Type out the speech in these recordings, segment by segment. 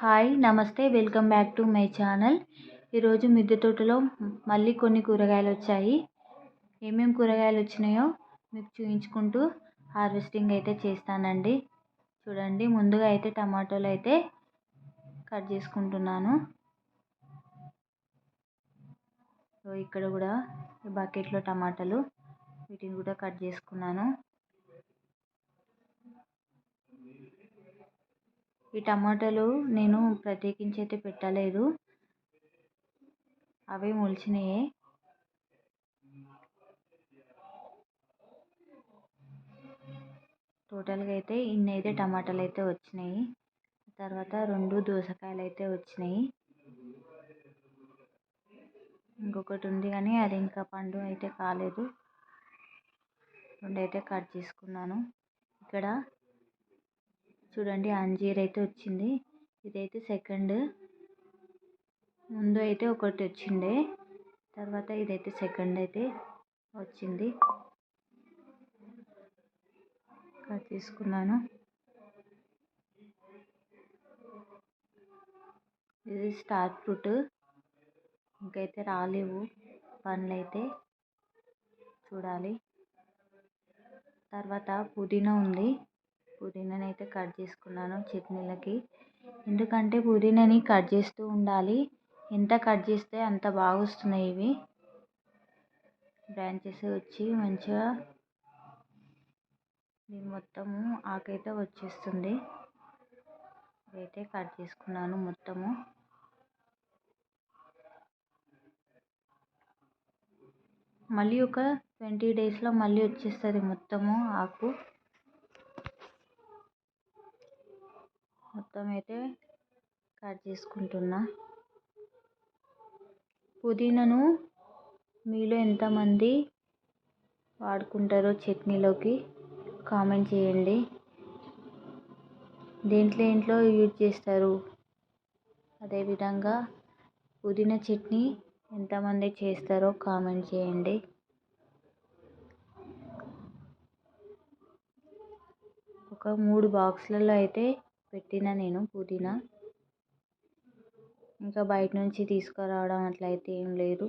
Hi నమస్తే welcome back to my channel. ఈరోజు మిద్దె తోటలో మళ్ళీ కొన్ని కూరగాయలు వచ్చాయి. ఏమేమి కూరగాయలు వచ్చినాయో మీకు చూపించుకుంటూ హార్వెస్టింగ్ అయితే చేస్తానండి. చూడండి ముందుగా అయితే టమాటోలు అయితే కట్ చేసుకుంటున్నాను. ఇక్కడ కూడా బకెట్లో టమాటాలు వీటిని కూడా కట్ చేసుకున్నాను. ఈ టమాటాలు నేను ప్రత్యేకించి అయితే పెట్టలేదు. అవి మొలిచినాయి. టోటల్గా అయితే ఇన్ని అయితే టమాటాలు అయితే వచ్చినాయి. తర్వాత రెండు దోసకాయలు అయితే వచ్చినాయి. ఇంకొకటి ఉంది కానీ అది ఇంకా పండు అయితే కాలేదు. రెండు అయితే కట్ చేసుకున్నాను. ఇక్కడ చూడండి అంజీర్ అయితే వచ్చింది. ఇదైతే సెకండ్. ముందు అయితే ఒకటి వచ్చిండే. తర్వాత ఇదైతే సెకండ్ అయితే వచ్చింది. కట్ తీసుకున్నాను. ఇది స్టార్ ఫ్రూట్ ఇంకైతే రాలేవు. పండ్లు అయితే చూడాలి. తర్వాత పుదీనా ఉంది. పుదీనాని అయితే కట్ చేసుకున్నాను చట్నీలకి. ఎందుకంటే పుదీనాని కట్ చేస్తూ ఉండాలి. ఎంత కట్ చేస్తే అంత బాగా వస్తున్నాయి ఇవి. బ్రాంచెస్ వచ్చి మంచిగా దీని మొత్తము ఆకైతే వచ్చేస్తుంది. అయితే కట్ చేసుకున్నాను మొత్తము. మళ్ళీ ఒక ట్వంటీ డేస్లో మళ్ళీ వచ్చేస్తుంది మొత్తము ఆకు. మొత్తం అయితే కట్ చేసుకుంటున్నా. పుదీనాను మీలో ఎంతమంది వాడుకుంటారో చట్నీలోకి కామెంట్ చేయండి. దేంట్లో ఇంట్లో యూజ్ చేస్తారు? అదేవిధంగా పుదీనా చట్నీ ఎంతమంది చేస్తారో కామెంట్ చేయండి. ఒక మూడు బాక్స్లలో అయితే పెట్టిన నేను పుదీనా. ఇంకా బయట నుంచి తీసుకురావడం అట్లా అయితే ఏం లేదు.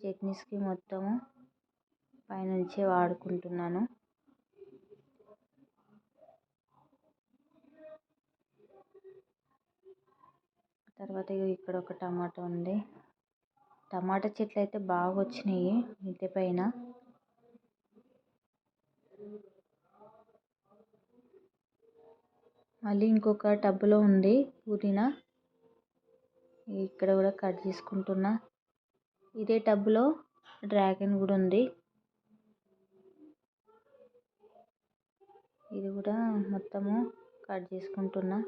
చట్నీస్కి మొత్తము పైనుంచే వాడుకుంటున్నాను. తర్వాత ఇక్కడ ఒక టమాటా ఉంది. టమాటా చెట్లు అయితే బాగా వచ్చినాయి మిద్దె పైన మళ్ళీ ఇంకొక టబ్లో ఉంది పుదీనా. ఇక్కడ కూడా కట్ చేసుకుంటున్నా. ఇదే టబ్లో డ్రాగన్ కూడా ఉంది. ఇది కూడా మొత్తము కట్ చేసుకుంటున్నా.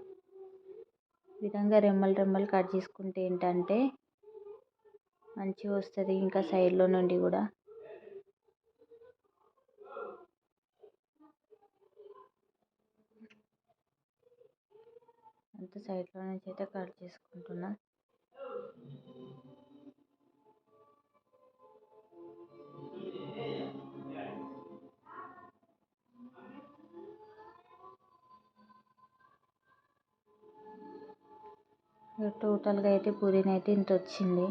విధంగా రెమ్మలు రెమ్మలు కట్ చేసుకుంటే ఏంటంటే మంచిగా వస్తుంది ఇంకా సైడ్లో నుండి కూడా. అంత సైడ్లో నుంచి అయితే కట్ చేసుకుంటున్నా. టోటల్గా అయితే పూరీని అయితే ఇంత వచ్చింది.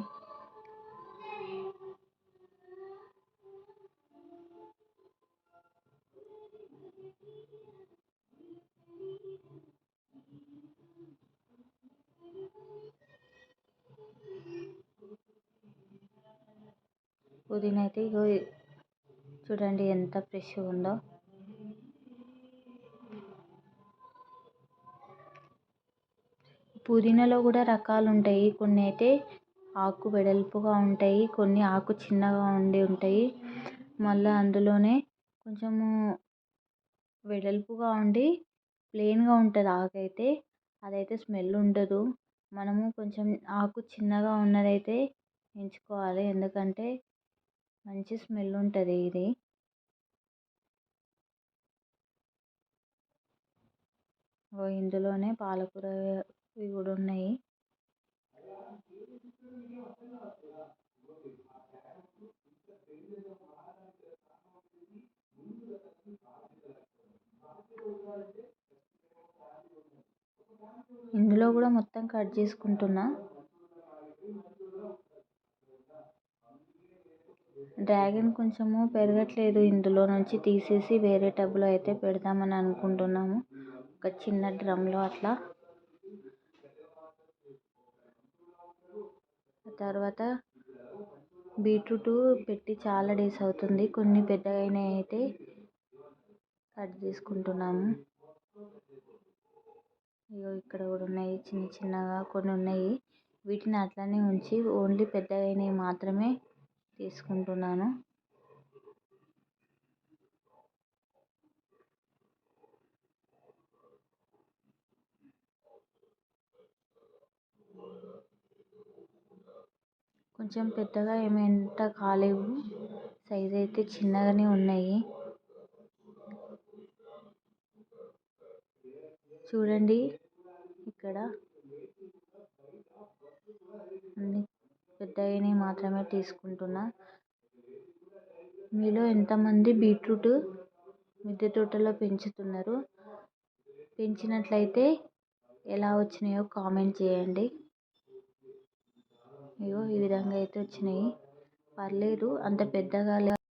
పుదీనా అయితే ఇగో చూడండి ఎంత ఫ్రెష్గా ఉందో. పుదీనాలో కూడా రకాలు ఉంటాయి. కొన్ని అయితే ఆకు వెడల్పుగా ఉంటాయి కొన్ని ఆకు చిన్నగా ఉండి ఉంటాయి. మళ్ళీ అందులోనే కొంచెము వెడల్పుగా ఉండి ప్లెయిన్గా ఉంటుంది ఆకు అయితే అదైతే స్మెల్ ఉండదు. మనము కొంచెం ఆకు చిన్నగా ఉన్నదైతే ఎంచుకోవాలి. ఎందుకంటే మంచి స్మెల్ ఉంటుంది ఇది. ఇందులోనే పాలకూర కూడా ఉన్నాయి. ఇందులో కూడా మొత్తం కట్ చేసుకుంటున్నా. డ్రాగన్ కొంచెము పెరగట్లేదు. ఇందులో నుంచి తీసేసి వేరే టబ్లో అయితే పెడదామని అనుకుంటున్నాము. ఒక చిన్న డ్రమ్లో అట్లా. తర్వాత బీట్రూట్ పెట్టి చాలా డేస్ అవుతుంది. కొన్ని పెద్దగైనవి అయితే కట్ చేసుకుంటున్నాము. ఇగో ఇక్కడ కూడా ఉన్నాయి చిన్న చిన్నగా కొన్ని ఉన్నాయి. వీటిని అట్లనే ఉంచి ఓన్లీ పెద్దగైనవి మాత్రమే తీసుకుంటున్నాను. కొంచెం పెద్దగా ఏమంత కాలేవు. సైజ్ అయితే చిన్నగానే ఉన్నాయి. చూడండి. ఇక్కడ అన్ని పెద్దవి మాత్రమే తీసుకుంటున్నా. మీలో ఎంతమంది బీట్రూట్ మిద్దె తోటలో పెంచుతున్నారు? పెంచినట్లయితే ఎలా వచ్చినాయో కామెంట్ చేయండి. ఇగో ఈ విధంగా అయితే వచ్చినాయి. పర్లేదు అంత పెద్దగా